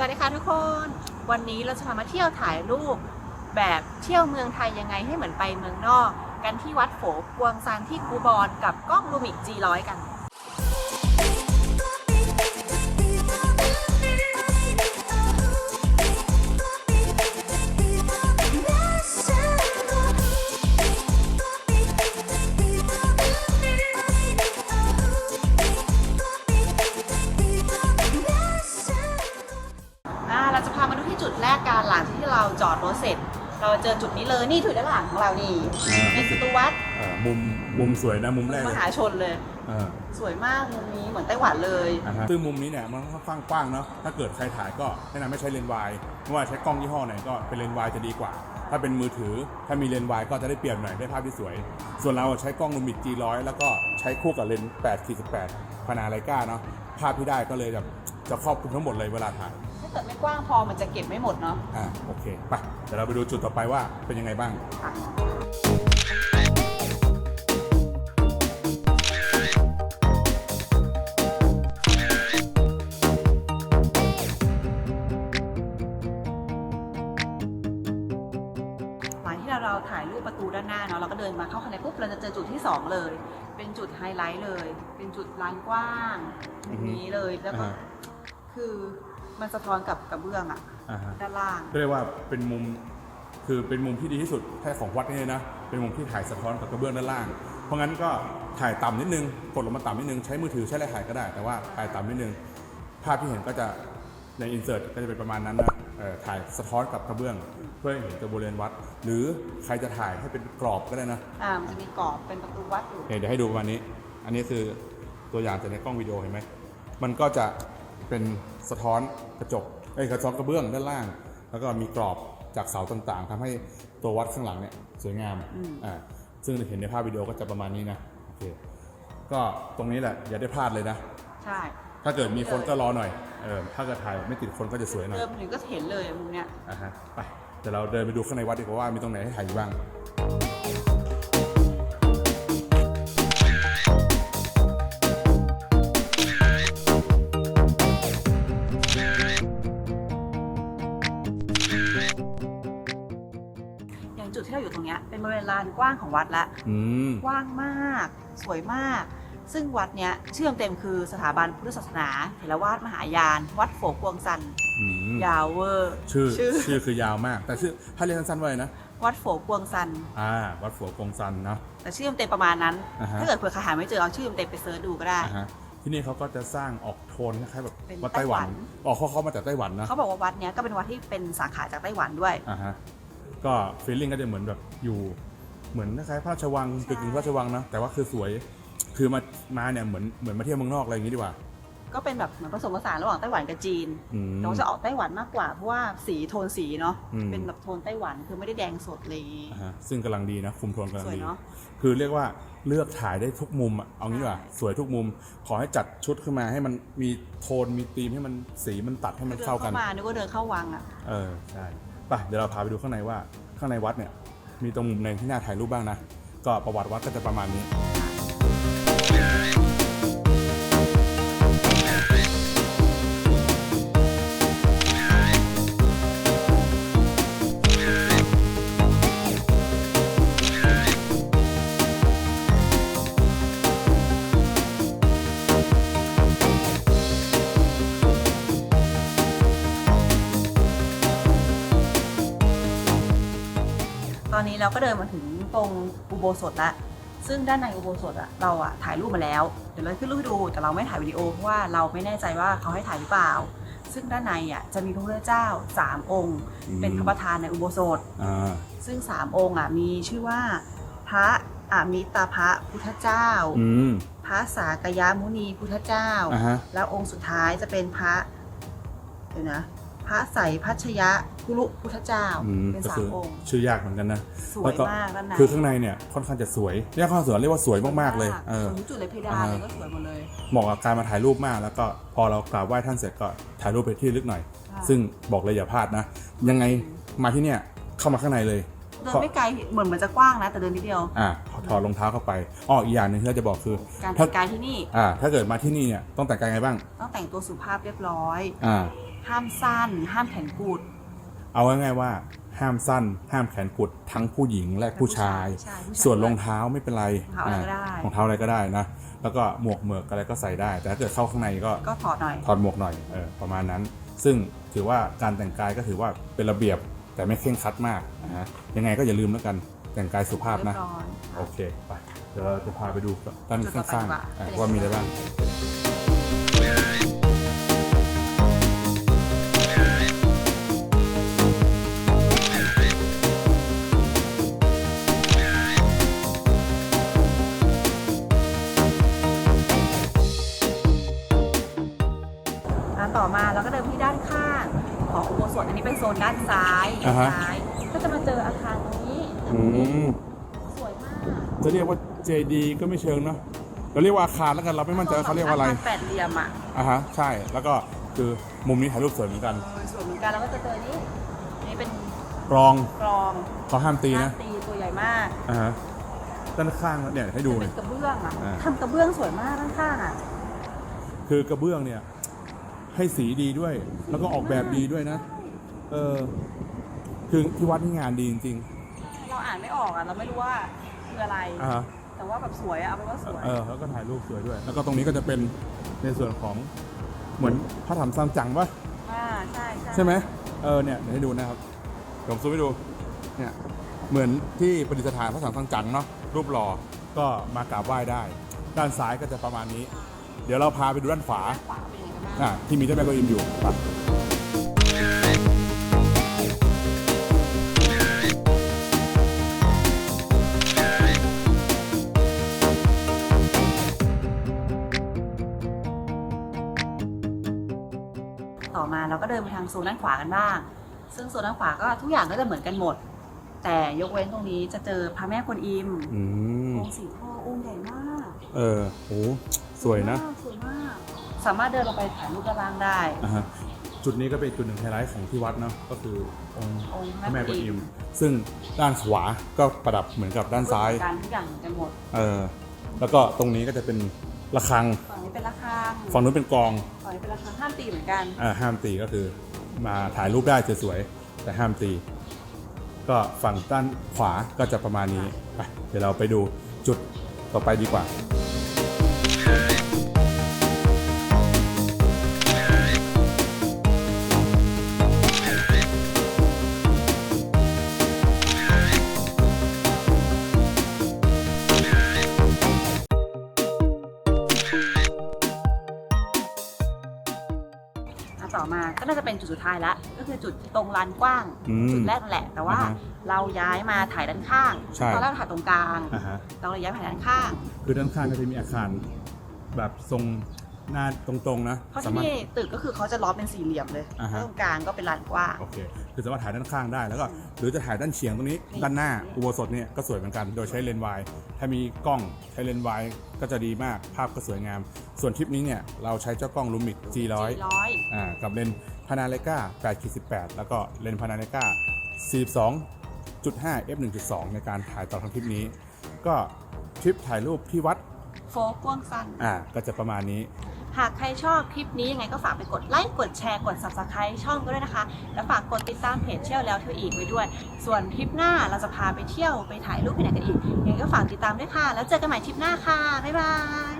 สวัสดีค่ะทุกคน วันนี้เราจะพามาเที่ยวถ่ายรูป แบบเที่ยวเมืองไทยยังไงให้เหมือนไปเมืองนอก กันที่วัดโฝกวงซานที่กูบอนกับกล้องลูมิก G100 กัน เราเจอจุดนี้เลยนี่ถือด้านหลังของเรานี่อ่าในสตูวัดเอ่อมุมมุมสวยนะมุมแรกมเลยหาชนเลย เออสวยมากมุมนี้เหมือนไต้หวันเลย อ่าฮะซึ่งมุมนี้เนี่ยมันค่อนข้างกว้างเนาะถ้าเกิดใครถ่ายก็แนะนำให้ใช้เลนส์วายไม่ว่าใช้กล้องยี่ห้อไหนก็เป็นเลนส์วายจะดีกว่า ถ้าเป็นมือถือถ้ามีเลนส์วายก็จะได้เปรียบหน่อยได้ภาพที่สวย ส่วนเราใช้กล้องลูมิก G100 แล้วก็ใช้คู่กับเลนส์8 18พานาไลกาเนาะภาพที่ได้ก็เลยจะจะครอบคลุมทั้งหมดเลยเวลาถ่ายถ้าเกิดไม่กว้างพอมันจะเก็บไม่หมดเนาะอ่าโอเคไปเดี๋ยวเราไปดูจุดต่อไปว่าเป็นยังไงบ้าง ค่ะหลังที่เราเราถ่ายรูปประตูด้านหน้าเนาะเราก็เดินมาเข้าข้างในปุ๊บเราจะเจอจุดที่สองเลย เป็นจุดไฮไลท์เลย เป็นจุดลานกว้างตรงนี้เลยแล้วก็อ่า คือ มันสะท้อนกับกระเบื้องอะอ่าฮะด้านล่าง ก็เรียกว่าเป็นมุมคือเป็นมุมที่ดีที่สุดแค่ของวัดนี่เลยนะ เป็นมุมที่ถ่ายสะท้อนกับกระเบื้องด้านล่าง เพราะงั้นก็ถ่ายต่ำนิดนึงกดลงมาต่ำนิดนึงใช้มือถือใช้อะไรถ่ายก็ได้ แต่ว่าถ่ายต่ำนิดนึงภาพที่เห็นก็จะในอินเสิร์ตก็จะเป็นประมาณนั้นนะเอ่อถ่ายสะท้อนกับกระเบื้อง เพื่อให้เห็นตัวบริเวณวัด หรือใครจะถ่ายให้เป็นกรอบก็ได้นะ อ่ามันจะมีกรอบเป็นประตูวัดอยู่ เนี่ยเดี๋ยวให้ดูประมาณนี้ อันนี้คือตัวอย่างจากในกล้องวิดีโอเห็นไหม มันก็จะ เป็นสะท้อนกระจกไอ้ยกระท้อนกระเบื้องด้านล่าง แล้วก็มีกรอบจากเสาต่างๆทำให้ตัววัดข้างหลังเนี่ยสวยงามอ่าซึ่งเห็นในภาพวิดีโอก็จะประมาณนี้นะโอเคก็ตรงนี้แหละอย่าได้พลาดเลยนะใช่ถ้าเกิดมีคนก็รอหน่อยเออถ้าเกิดถ่ายไม่ติดคนก็จะสวยหน่อยเดินมาถึงก็เห็นเลยมุมเนี้ยอ่าฮะไปเดี๋ยวเราเดินไปดูข้างในวัดดีกว่าว่ามีตรงไหนให้ถ่ายอยู่บ้าง จุดที่เราอยู่ตรงเนี้ยเป็นบริเวณลานกว้างของวัดละอืม กว้างมาก สวยมาก ซึ่งวัดเนี้ยชื่อเต็มๆคือสถาบันพุทธศาสนาเถรวาทมหายาน วัดโฝกวงซันอืม ยาวเวอร์ ชื่อชื่อ ชื่อคือยาวมาก แต่ชื่อถ้าเรียกสั้นๆว่าอะไรนะ วัดโฝกวงซัน อ่า วัดฝัวกงซันเนาะ แต่ชื่อเต็มๆประมาณนั้น อ่าฮะ ถ้าเกิดเผื่อใครหาไม่เจอเอาชื่อเต็มๆไปเซิร์ชดูก็ได้ อ่าฮะที่นี่เขาก็จะสร้างออกโทนคล้ายๆแบบเป็นวัดไต้หวันไต้หวันออกเขาเขามาจากไต้หวันนะเขาบอกว่าวัดเนี้ยก็เป็นวัดที่เป็นสาขาจากไต้หวันด้วย อ่าฮะ ก็ฟีลลิ่งก็จะเหมือนแบบอยู่เหมือนคล้ายๆพระราชวังตึกหนึ่งพระราชวังนะแต่ว่าคือสวยคือมามาเนี่ยเหมือนเหมือนมาเที่ยวเมืองนอกอะไรอย่างงี้ดีกว่า ก็เป็นแบบเหมือนผสมผสานระหว่างไต้หวันกับจีนอืม แต่ว่าจะออกไต้หวันมากกว่าเพราะว่าสีโทนสีเนาะอืม เป็นแบบโทนไต้หวันคือไม่ได้แดงสดเลย อ่าฮะซึ่งกำลังดีนะ คุมโทนกำลังสวยดี เนาะคือเรียกว่าเลือกถ่ายได้ทุกมุมอะเอางี้ดีกว่าใช่ สวยทุกมุม ขอให้จัดชุดขึ้นมาให้มันมีโทนมีธีมให้มันสีมันตัดให้มันเดินเข้ากันเข้ามานึกว่าเดินเข้าวังอะ เออ ใช่ ไปเดี๋ยวเราพาไปดูข้างในว่าข้างในวัดเนี่ยมีตรงมุมไหนที่น่าถ่ายรูปบ้างนะ ก็ประวัติวัดก็จะประมาณนี้ นนี้เราก็เดินมาถึงตรงอุโบสถละ ซึ่งด้านในอุโบสถอะเราอะถ่ายรูปมาแล้ว เดี๋ยวเราขึ้นรูปให้ดู แต่เราไม่ถ่ายวิดีโอเพราะว่าเราไม่แน่ใจว่าเขาให้ถ่ายหรือเปล่า ซึ่งด้านในอะจะมีพระพุทธเจ้าสามองค์ อืม เป็นพระประธานในอุโบสถ อ่า ซึ่งสามองค์อะมีชื่อว่า พระอมิตาภะพุทธเจ้า อืม พระสากยมุนีพุทธเจ้า อ่าฮะ แล้วองค์สุดท้ายจะเป็นพระเดี๋ยวนะ พระใสพัชยะคุรุพุทธเจ้า อืมเป็นก็สาคืมอองค์ ชื่อยากเหมือนกันนะสวแล้ยวก็มากด้านในคือข้างในเนี่ยค่อนข้างจะสวยเรียกข้างสวยเรียกว่าสวยมากๆเลยเออ สวยทุกจุดเลยเพดานเลยอ่าก็สวยหมดเลย เหมาะกับการมาถ่ายรูปมาก แล้วก็พอเรากราบไหว้ท่านเสร็จก็ถ่ายรูปไปที่ลึกหน่อย ค่ะ ซึ่งบอกเลยอย่าพลาดนะ ยังไงมาที่เนี่ยเข้ามาข้างในเลย เดินไม่ไกลเหมือนมันจะกว้างนะ แต่เดินนิดเดียว อ่าถอดรองเท้าเข้าไปอ้ออีกอย่างหนึ่งที่เราจะบอกคือ การถ้าแต่งกายที่นี่อ่า ถ้าเกิดมาที่นี่เนี่ยต้องแต่งกายไงบ้าง ต้องแต่งตัวสุภาพเรียบร้อย อ่า ห้ามสั้น ห้ามแขนกุด เอาง่ายๆว่า ห้ามสั้น ห้ามแขนกุดทั้งผู้หญิงและผู้ชาย ใช่ผู้ชาย ส่วนรองเท้าไม่เป็นไรรองเท้าอะไรก็ได้รองเท้าอะไรก็ได้นะ แล้วก็หมวกเหมือกอะไรก็ใส่ได้ แต่ถ้าเกิดเข้าข้างในก็ก็ถอดหน่อย ถอดหมวกหน่อยเออประมาณนั้น ซึ่งถือว่าการแต่งกายก็ถือว่าเป็นระเบียบแต่ไม่เคร่งครัดมากนะฮะยังไงก็อย่าลืมแล้วกันแต่งกายสุภาพนะ เรียบร้อย โอเคไปเดี๋ยวเราจะพาไปดูด้านจุดต่อไปข้างดีกว่าๆอะเป็นยังไงว่ามีอะไรบ้าง ต่อมาเราก็เดินไปที่ด้านข้างของอุโบสถอันนี้เป็นโซนด้านซ้ายอ่าด้านฮะ ซ้าย ก็จะมาเจออาคารตรงนี้อืมสวยมากจะเรียกว่าเจดีก็ไม่เชิงเนาะเราเรียกว่าอาคารแล้วกันเราไม่มั่นใจว่าเขาเรียกว่าอะไรคแปดเหลี่ยมอะอะฮะใช่แล้วก็คือมุมนี้ถ่ายรูปสวยเหมือนกัน เออสวยเหมือนกันแล้วก็จะเจอนี้นี่เป็นกรองกรองเขาห้ามตีนะหาตีตัวใหญ่มากอ่าฮะด้านข้างเนี่ยให้ดูจะเลเป็ยนกระเบื้องอะอ่า ทำกระเบื้องสวยมากด้านข้างอะคือกระเบื้องเนี่ย ให้สีดีด้วย แล้วก็ออกแบบดีด้วยนะ เออคือที่วัดนี่งานดีจริงเราอ่านไม่ออกอะเราไม่รู้ว่าคืออะไร ๆอ่าฮะแต่ว่าแบบสวยอะเอาเป็นว่าสวย เออแล้วก็ถ่ายรูปสวยด้วย แล้วก็ตรงนี้ก็จะเป็นในส่วนของเหมือนพระธรรมซัมจั๋งปะอ่าใช่ใช่ใช่ไหมเออเนี่ยเดี๋ยวให้ดูนะครับเดี๋ยวผมซูมให้ดู เนี่ย เหมือนที่ประดิษฐานพระสังฆจังเนาะ รูปหล่อ ก็มากราบไหว้ได้ ด้านซ้ายก็จะประมาณนี้ เดี๋ยวเราพาไปดูด้านขวา ขวาเป็น ยังไงกันบ้างอะที่มีเจ้าแม่กวนอิมอยู่ไปต่อมาเราก็เดินไปทางโซนด้านขวากันบ้าง ซึ่งโซนด้านขวาก็ทุกอย่างก็จะเหมือนกันหมด แต่ยกเว้นตรงนี้จะเจอพระแม่กวนอิมอืมองค์สีทององค์ใหญ่มาก เออโหสวยนะมากสวยมาก สามารถเดินลงไปถ่ายรูปด้านล่างได้ อะฮะจุดนี้ก็เป็นจุดหนึ่งไฮไลท์ของที่วัดเนาะก็คือองค์องค์พระแม่กวนอิม ซึ่งด้านขวาก็ประดับเหมือนกับด้านซ้าย การทุกอย่างเหมือนกันหมด เออแล้วก็ตรงนี้ก็จะเป็นระฆังฝั่งนี้เป็นระฆังฝั่งนู้นเป็นกลองฝั่งนี้เป็นระฆังห้ามตีเหมือนกัน อ่าห้ามตีก็คือมาถ่ายรูปได้สวยๆแต่ห้ามตี ก็ฝั่งด้านขวาก็จะประมาณนี้ไปเดี๋ยวเราไปดูจุดต่อไปดีกว่า ต่อมาก็น่าจะเป็นจุดสุดท้ายละก็คือจุดตรงลานกว้าง อืมจุดแรกนั่นแหละ แต่ว่าอ่าฮะเราย้ายมาถ่ายด้านข้างใช่ ตอนแรกเราถ่ายตรงกลาง อ่าฮะ เราเลยย้ายมาถ่ายด้านข้าง คือด้านข้างก็จะมีอาคารแบบทรง หน้าตรงๆนะเพราะสาที่มารถ นี่ตึกก็คือเขาจะล้อมเป็นสี่เหลี่ยมเลยอ่าฮะ แล้วตรงกลางก็เป็นลานกว้าง โอเคคือสามารถถ่ายด้านข้างได้แล้วก็หรือจะถ่ายด้านเฉียงตรงนี้ ด้านหน้าอุโบสถเนี่ยก็สวยเหมือนกัน โดยใช้เลนส์วายถ้ามีกล้องใช้เลนส์วายก็จะดีมากภาพก็สวยงาม ส่วนทริปนี้เนี่ยเราใช้เจ้ากล้องลูมิก G100 ร้อยอ่ากับเลนส์พานาเลกา8 18 แล้วก็เลนส์พานาเลกา42.5 f 1.2 ในการถ่ายตลอดทั้งทริปนี้ ก็ทริปถ่ายรูปที่วัดโฟกกว้างสั้น อ่าก็จะประมาณนี้ หากใครชอบคลิปนี้ยังไงก็ฝากไปกดไลค์กดแชร์กด subscribe ช่องก็ด้วยนะคะ แล้วฝากกดติดตามเพจเที่ยวแล้วเที่ยวอีกไว้ด้วย ส่วนทริปหน้าเราจะพาไปเที่ยวไปถ่ายรูปที่ไหนกันอีกยังไงก็ฝากติดตามด้วยค่ะ แล้วเจอกันใหม่ทริปหน้าค่ะบ๊ายบาย